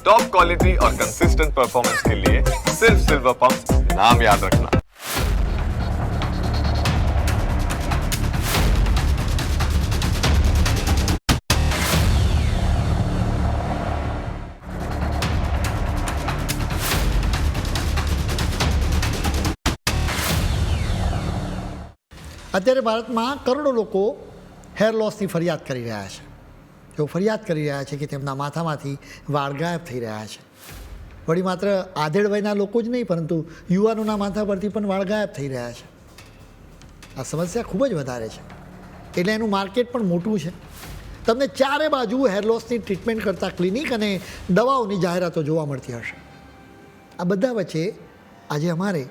Top quality और consistent performance के लिए सिर्फ सिल्वर पंप नाम याद रखना અત્યારે ભારતમાં કરોડો લોકો હેર લોસની ફરિયાદ કરી રહ્યા છે તેઓ ફરિયાદ કરી રહ્યા છે કે તેમના માથામાંથી વાળ ગાયબ થઈ રહ્યા છે. વળી માત્ર આધેડ વયના લોકો જ નહીં, પરંતુ યુવાનોના માથા પરથી પણ વાળ ગાયબ થઈ રહ્યા છે. આ સમસ્યા ખૂબ જ વધારે છે. એટલે એનું માર્કેટ પણ મોટું છે. તમને ચારે બાજુ હેરલોસની ટ્રીટમેન્ટ કરતા ક્લિનિક અને દવાઓની જાહેરાતો જોવા મળતી હશે. આ બધા વચ્ચે આજે અમારે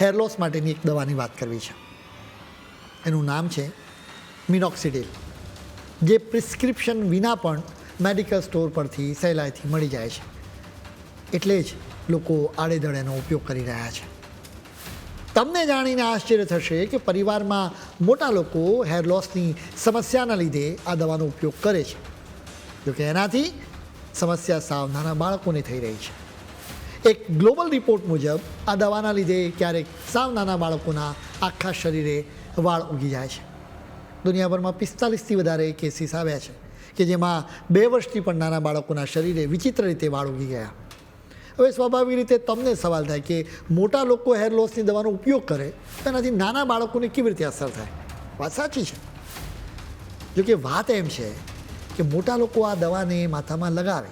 હેરલોસ માટેની એક દવાની વાત કરવી છે. એનું નામ છે મિનોક્સિડિલ જે પ્રિસ્ક્રિપ્શન વિના પણ મેડિકલ સ્ટોર પરથી સહેલાઈથી મળી જાય છે. એટલે જ લોકો આડેધડેનો ઉપયોગ કરી રહ્યા છે. તમને જાણીને આશ્ચર્ય થશે કે પરિવારમાં મોટા લોકો હેર લોસની સમસ્યાના લીધે આ દવાનો ઉપયોગ કરે છે. જોકે એનાથી સમસ્યા સાવ નાના બાળકોને થઈ રહી છે. એક ગ્લોબલ રિપોર્ટ મુજબ આ દવાના લીધે ક્યારેક સાવ નાના બાળકોના આખા શરીરે વાળ ઉગી જાય છે. દુનિયાભરમાં પિસ્તાલીસથી વધારે કેસીસ આવ્યા છે કે જેમાં બે વર્ષથી પણ નાના બાળકોના શરીરે વિચિત્ર રીતે વાળ ઉગી ગયા. હવે સ્વાભાવિક રીતે તમને સવાલ થાય કે મોટા લોકો હેર લોસની દવાનો ઉપયોગ કરે, તો એનાથી નાના બાળકોને કેવી રીતે અસર થાય? વાત સાચી છે. જોકે વાત એમ છે કે મોટા લોકો આ દવાને માથામાં લગાવે.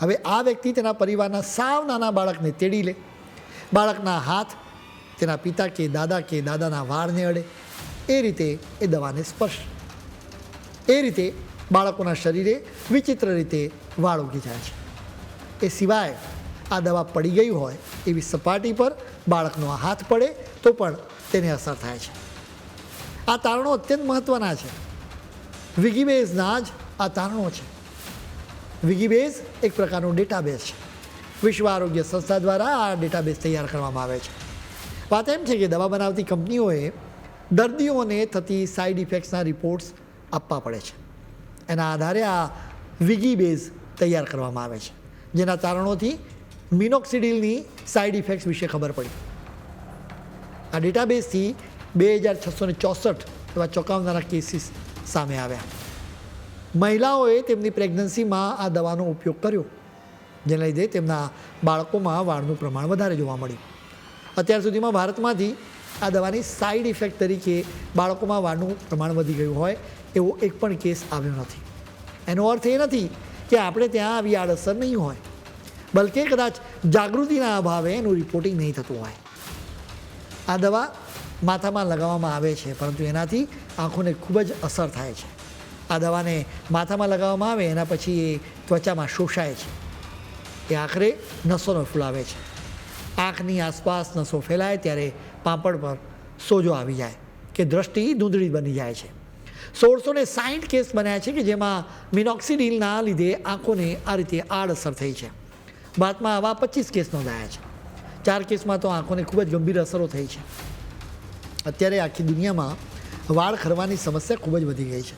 હવે આ વ્યક્તિ તેના પરિવારના સાવ નાના બાળકને તેડી લે. બાળકના હાથ તેના પિતા કે દાદા કે દાદાના વાળને અડે. એ રીતે એ દવાને સ્પર્શ. એ રીતે બાળકોના શરીરે વિચિત્ર રીતે વાળ ઉગી જાય છે. એ સિવાય આ દવા પડી ગઈ હોય એવી સપાટી પર બાળકનો હાથ પડે તો પણ તેને અસર થાય છે. આ તારણો અત્યંત મહત્ત્વના છે. વિગીબેઝના જ આ તારણો છે. વિગીબેઝ એક પ્રકારનું ડેટાબેઝ છે. વિશ્વ આરોગ્ય સંસ્થા દ્વારા આ ડેટાબેઝ તૈયાર કરવામાં આવે છે. વાત એમ છે કે દવા બનાવતી કંપનીઓએ દર્દીઓને થતી સાઇડ ઇફેક્ટ્સના રિપોર્ટ્સ આપવા પડે છે. એના આધારે આ વિગી બેઝ તૈયાર કરવામાં આવે છે. જેના તારણોથી મિનોક્સિડિલની સાઇડ ઇફેક્ટ્સ વિશે ખબર પડી. આ ડેટાબેઝથી બે હજાર છસો ને ચોસઠ એવા ચોંકાવનારા કેસીસ સામે આવ્યા. મહિલાઓએ તેમની પ્રેગ્નન્સીમાં આ દવાનો ઉપયોગ કર્યો, જેના લીધે તેમના બાળકોમાં વાળનું પ્રમાણ વધારે જોવા મળ્યું. અત્યાર સુધીમાં ભારતમાંથી આ દવાની સાઇડ ઇફેક્ટ તરીકે બાળકોમાં વાળનું પ્રમાણ વધી ગયું હોય એવો એક પણ કેસ આવ્યો નથી. એનો અર્થ એ નથી કે આપણે ત્યાં આવી આડઅસર નહીં હોય, બલકે કદાચ જાગૃતિના અભાવે એનું રિપોર્ટિંગ નહીં થતું હોય. આ દવા માથામાં લગાવવામાં આવે છે, પરંતુ એનાથી આંખોને ખૂબ જ અસર થાય છે. આ દવાને માથામાં લગાવવામાં આવે એના પછી એ ત્વચામાં શોષાય છે. એ આખરે નસોનો ફૂલાવે છે. આંખની આસપાસ નસો ફેલાય ત્યારે પાપડ પર સોજો આવી જાય કે દ્રષ્ટિ ધૂંધળી બની જાય છે. સોળસો ને સાહીઠ કેસ બન્યા છે કે જેમાં મિનોક્સિડિલના લીધે આંખોને આ રીતે આડઅસર થઈ છે. બાદમાં આવા પચીસ કેસ નોંધાયા છે. ચાર કેસમાં તો આંખોને ખૂબ જ ગંભીર અસરો થઈ છે. અત્યારે આખી દુનિયામાં વાળ ખરવાની સમસ્યા ખૂબ જ વધી ગઈ છે.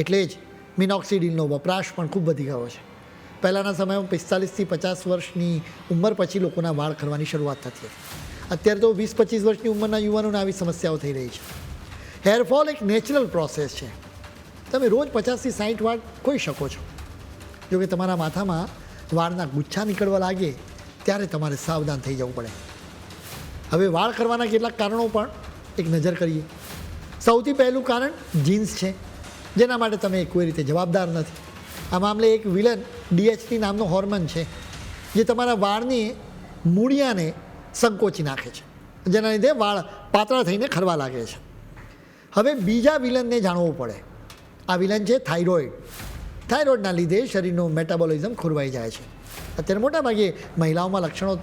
એટલે જ મિનોક્સિડિલનો વપરાશ પણ ખૂબ વધી ગયો છે. પહેલાંના સમયમાં પિસ્તાલીસથી પચાસ વર્ષની ઉંમર પછી લોકોના વાળ ખરવાની શરૂઆત થતી હતી. અત્યારે તો વીસ પચીસ વર્ષની ઉંમરના યુવાનોને આવી સમસ્યાઓ થઈ રહી છે. હેરફોલ એક નેચરલ પ્રોસેસ છે. તમે રોજ પચાસથી સાઠ વાળ ખોઈ શકો છો. જોકે તમારા માથામાં વાળના ગુચ્છા નીકળવા લાગે, ત્યારે તમારે સાવધાન થઈ જવું પડે. હવે વાળ કરવાના કેટલાક કારણો પણ એક નજર કરીએ. સૌથી પહેલું કારણ જીન્સ છે. જેના માટે તમે કોઈ રીતે જવાબદાર નથી. આ મામલે એક વિલન ડીએચટી નામનો હોર્મોન છે, જે તમારા વાળની મૂળિયાને સંકોચી નાખે છે, જેના લીધે વાળ પાતળા થઈને ખરવા લાગે છે. હવે બીજા વિલનને જાણવું પડે. આ વિલન છે થાઇરોઇડ. થાઇરોઇડના લીધે શરીરનું મેટાબોલિઝમ ખોરવાઈ જાય છે. અત્યારે મોટાભાગે મહિલાઓમાં લક્ષણો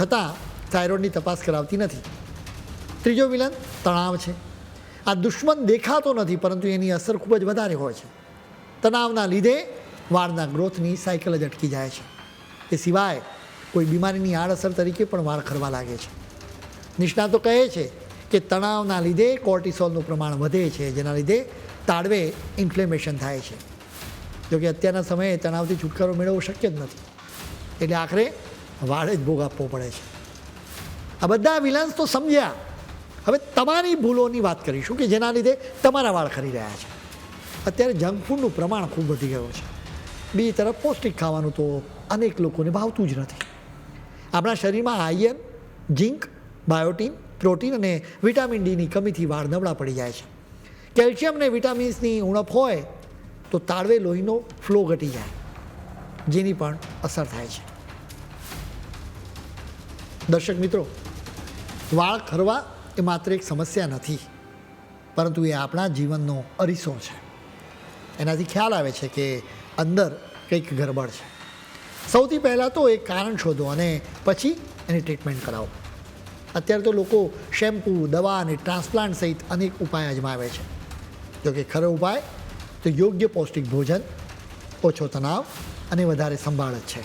છતાં થાઇરોઇડની તપાસ કરાવતી નથી. ત્રીજો વિલન તણાવ છે. આ દુશ્મન દેખાતો નથી, પરંતુ એની અસર ખૂબ જ વધારે હોય છે. તણાવના લીધે વાળના ગ્રોથની સાયકલ જ અટકી જાય છે. એ સિવાય કોઈ બીમારીની આડઅસર તરીકે પણ વાળ ખરવા લાગે છે. નિષ્ણાતો કહે છે કે તણાવના લીધે કોર્ટિસોલનું પ્રમાણ વધે છે, જેના લીધે તાળવે ઇન્ફ્લેમેશન થાય છે. જોકે અત્યારના સમયે તણાવથી છુટકારો મેળવવો શક્ય જ નથી. એટલે આખરે વાળે જ ભોગ આપવો પડે છે. આ બધા વિલન્સ તો સમજ્યા. હવે તમારી ભૂલોની વાત કરીશું કે જેના લીધે તમારા વાળ ખરી રહ્યા છે. અત્યારે જંક ફૂડનું પ્રમાણ ખૂબ વધી ગયું છે. બીજી તરફ પૌષ્ટિક ખાવાનું તો અનેક લોકોને ભાવતું જ નથી. આપણા શરીરમાં આયર્ન, ઝીંક, બાયોટીન, પ્રોટીન અને વિટામિન ડીની કમીથી વાળ નબળા પડી જાય છે. કેલ્શિયમ અને વિટામિન્સની ઉણપ હોય તો તાળવે લોહીનો ફ્લો ઘટી જાય, જેની પણ અસર થાય છે. દર્શક મિત્રો, વાળ ખરવા એ માત્ર એક સમસ્યા નથી, પરંતુ એ આપણા જીવનનો અરીસો છે. એનાથી ખ્યાલ આવે છે કે અંદર કંઈક ગરબડ છે. સૌથી પહેલાં તો એક કારણ શોધો અને પછી એની ટ્રીટમેન્ટ કરાવો. અત્યારે તો લોકો શેમ્પૂ, દવા અને ટ્રાન્સપ્લાન્ટ સહિત અનેક ઉપાય અજમાવે છે. જોકે ખરો ઉપાય, તો યોગ્ય પૌષ્ટિક ભોજન, ઓછો તણાવ અને વધારે સંભાળ જ છે.